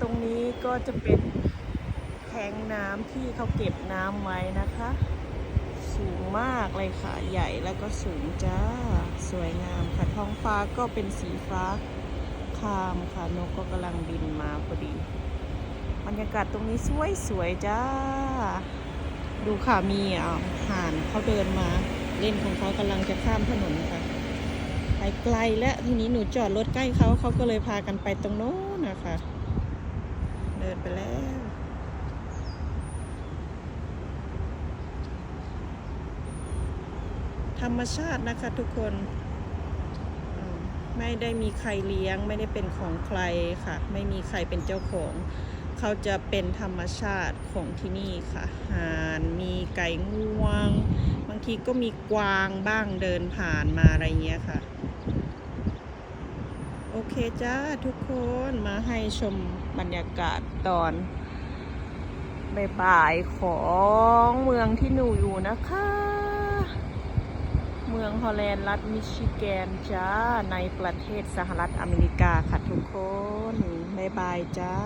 ตรงนี้ก็จะเป็นแทงน้ำที่เขาเก็บน้ำไว้นะคะ สูงมากเลยค่ะ ใหญ่แล้วก็สูงจ้า สวยงามค่ะ ท้องฟ้าก็เป็นสีฟ้าคามค่ะ นกก็กำลังบินมาพอดี บรรยากาศตรงนี้สวยสวยจ้า ดูค่ะ มีอะห่านเขาเดินมา เล่นของเขากำลังจะข้ามถนนค่ะไปไกลแล้วทีนี้หนูจอดรถใกล้เขาเขาก็เลยพากันไปตรงโน้นนะคะ เดินไปแล้ว ธรรมชาตินะคะทุกคนไม่ได้มีใครเลี้ยง ไม่ได้เป็นของใครค่ะ ไม่มีใครเป็นเจ้าของ เขาจะเป็นธรรมชาติของที่นี่ค่ะห่านมีไก่งวง บางทีก็มีกวางบ้างเดินผ่านมาอะไรเงี้ยค่ะ โอเคจ้าทุกคนมาให้ชมบรรยากาศตอนบ่ายๆของเมืองที่หนูอยู่นะคะ มืองฮอลแลนด์ รัฐมิชิแกนจ้า ในประเทศสหรัฐอเมริกาค่ะทุกคน บ๊ายบายจ้า